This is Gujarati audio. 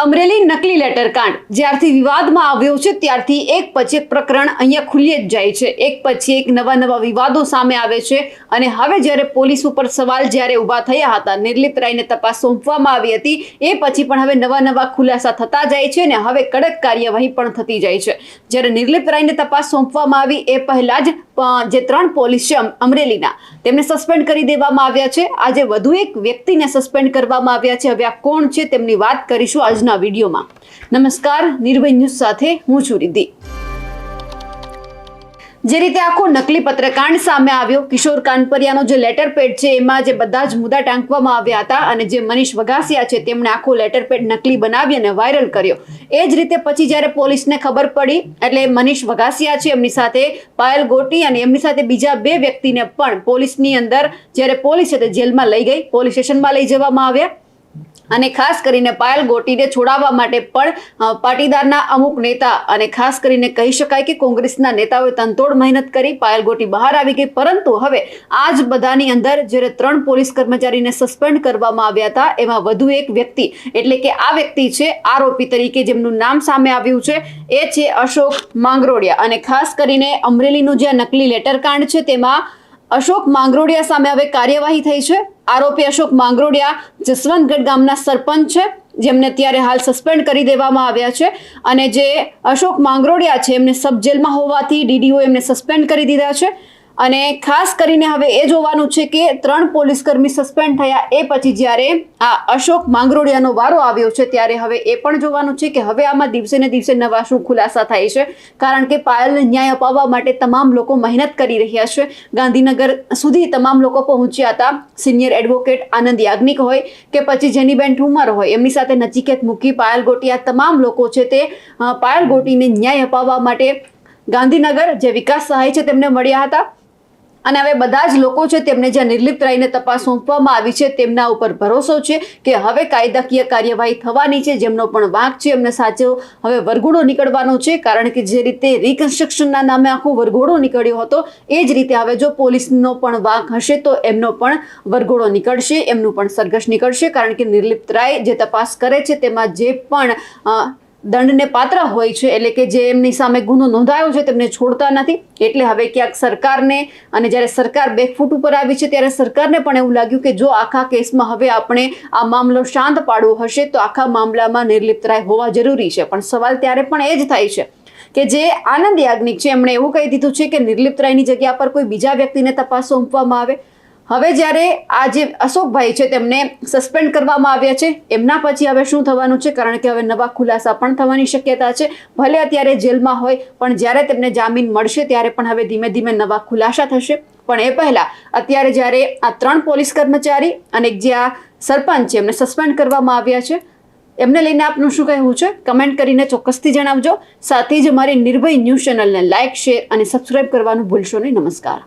અમરેલી નકલી લેટર કાંડ. જ્યારથી વિવાદમાં આવ્યો છે, ત્યારથી એક પછી એક પ્રકરણ અહીંયા ખુલ્લી જ જાય છે. એક પછી એક નવા નવા વિવાદો સામે આવે છે અને હવે જ્યારે પોલીસ ઉપર સવાલ જ્યારે ઊભા થયા હતા, નિર્લિપ્ત રાયને તપાસ સોંપવામાં આવી હતી, એ પછી પણ હવે નવા નવા ખુલાસા થતા જાય છે અને હવે કડક કાર્યવાહી પણ થતી જાય છે. જ્યારે નિર્લિપ્ત રાયને તપાસ સોંપવામાં આવી, એ પહેલા જ જે ત્રણ પોલીસ છે અમ- અમરેલીના, તેમને સસ્પેન્ડ કરી દેવામાં આવ્યા છે. આજે વધુ એક વ્યક્તિને સસ્પેન્ડ કરવામાં આવ્યા છે. હવે આ કોણ છે તેમની વાત કરીશું આજના વિડીયોમાં. નમસ્કાર, નિર્ભય ન્યૂઝ સાથે હું છું રિદ્ધિ. જે રીતે આખો નકલી પત્રકાંડ સામે આવ્યો. કિશોર કાનપરિયાનો જે લેટર પેડ છે, એમાં જે બધા જ મુદ્દા ટાંકવામાં આવ્યા હતા અને જે મનીષ વઘાસિયા છે, તેમણે આખો લેટર પેડ નકલી બનાવી અને વાયરલ કર્યો. એ જ રીતે પછી જ્યારે પોલીસને ખબર પડી, એટલે મનીષ વઘાસિયા છે, એમની સાથે પાયલ ગોટી અને એમની સાથે બીજા બે વ્યક્તિને પણ પોલીસની અંદર જ્યારે પોલીસ છે, તે જેલમાં લઈ ગઈ. પોલીસ સ્ટેશનમાં લઈ જવામાં આવ્યા. અને ખાસ કરીને પાયલ ગોટીને છોડાવવા માટે પણ પાટીદારના અમુક નેતા અને ખાસ કરીને કહી શકાય કે કોંગ્રેસના નેતાઓએ તનતોડ મહેનત કરી પાયલ ગોટી બહાર આવી ગઈ. પરંતુ હવે આ જ બધાની અંદર જ્યારે ત્રણ પોલીસ કર્મચારીને સસ્પેન્ડ કરવામાં આવ્યા હતા, એમાં વધુ એક વ્યક્તિ, એટલે કે આ વ્યક્તિ છે આરોપી તરીકે જેમનું નામ સામે આવ્યું છે, એ છે અશોક માંગરોડિયા. અને ખાસ કરીને અમરેલીનું જે નકલી લેટર કાંડ છે, તેમાં અશોક માંગરોડિયા સામે હવે કાર્યવાહી થઈ છે. આરોપી અશોક માંગરોડિયા જસવંતગઢ ગામના સરપંચ છે, જેમને અત્યારે હાલ સસ્પેન્ડ કરી દેવામાં આવ્યા છે અને જે અશોક માંગરોડિયા છે, એમને સબ જેલમાં હોવાથી ડીડીઓ એમને સસ્પેન્ડ કરી દીધા છે. અને ખાસ કરીને હવે એ જોવાનું છે કે ત્રણ પોલીસકર્મી સસ્પેન્ડ થયા. એ પછી જ્યારે આ અશોક માંગરોડિયાનો વારો આવ્યો છે, ત્યારે હવે એ પણ જોવાનું છે કે હવે આમાં દિવસે ને દિવસે નવા શું ખુલાસા થાય છે. કારણ કે પાયલને ન્યાય અપાવવા માટે તમામ લોકો મહેનત કરી રહ્યા છે. ગાંધીનગર સુધી તમામ લોકો પહોંચ્યા હતા. સિનિયર એડવોકેટ આનંદ યાજ્ઞિક હોય કે પછી જેનીબેન ઠુમર હોય, એમની સાથે નચિકેત મૂકી પાયલ ગોટી આ તમામ લોકો છે તે પાયલ ગોટીને ન્યાય અપાવવા માટે ગાંધીનગર જે વિકાસ સહાય છે તેમને મળ્યા હતા. અને હવે બધા જ લોકો છે તેમને જ્યાં નિર્લિપ્ત રહીને તપાસ સોંપવામાં આવી છે, તેમના ઉપર ભરોસો છે કે હવે કાયદાકીય કાર્યવાહી થવાની છે, જેમનો પણ વાંક છે, એમને સાચો હવે વરઘોડો નીકળવાનો છે. કારણ કે જે રીતે રિકન્સ્ટ્રક્શનના નામે આખો વરઘોડો નીકળ્યો હતો, એ જ રીતે હવે જો પોલીસનો પણ વાંક હશે, તો એમનો પણ વરઘોડો નીકળશે, એમનું પણ સરઘસ નીકળશે. કારણ કે નિર્લિપ્ત રાય જે તપાસ કરે છે, તેમાં જે પણ દંડને પાત્ર હોય છે, એટલે કે જે એમની સામે ગુનો નોંધાયો છે, તેમને છોડતા નથી. એટલે હવે ક્યાંક સરકારને અને જ્યારે સરકાર બે ફૂટ ઉપર આવી છે, ત્યારે સરકારને પણ એવું લાગ્યું કે જો આખા કેસમાં હવે આપણે આ મામલો શાંત પાડવો હશે, તો આખા મામલામાં નિર્લિપ્ત રાય હોવા જરૂરી છે. પણ સવાલ ત્યારે પણ એ જ થાય છે કે જે આનંદ યાજ્ઞિક છે, એમણે એવું કહી દીધું છે કે નિર્લિપ્તરાયની જગ્યા પર કોઈ બીજા વ્યક્તિને તપાસ સોંપવામાં આવે. હવે જ્યારે આ જે અશોકભાઈ છે તેમને સસ્પેન્ડ કરવામાં આવ્યા છે, એમના પછી હવે શું થવાનું છે? કારણ કે હવે નવા ખુલાસા પણ થવાની શક્યતા છે. ભલે અત્યારે જેલમાં હોય, પણ જ્યારે તેમને જામીન મળશે ત્યારે પણ હવે ધીમે ધીમે નવા ખુલાસા થશે. પણ એ પહેલા અત્યારે જ્યારે આ ત્રણ પોલીસ કર્મચારી અને જે આ સરપંચ છે, એમને સસ્પેન્ડ કરવામાં આવ્યા છે. એમને લઈને આપનું શું કહેવું છે? કમેન્ટ કરીને ચોક્કસથી જણાવજો. સાથે જ અમારી નિર્ભય ન્યૂઝ ચેનલને લાઇક શેર અને સબસ્ક્રાઇબ કરવાનું ભૂલશો નહીં. નમસ્કાર.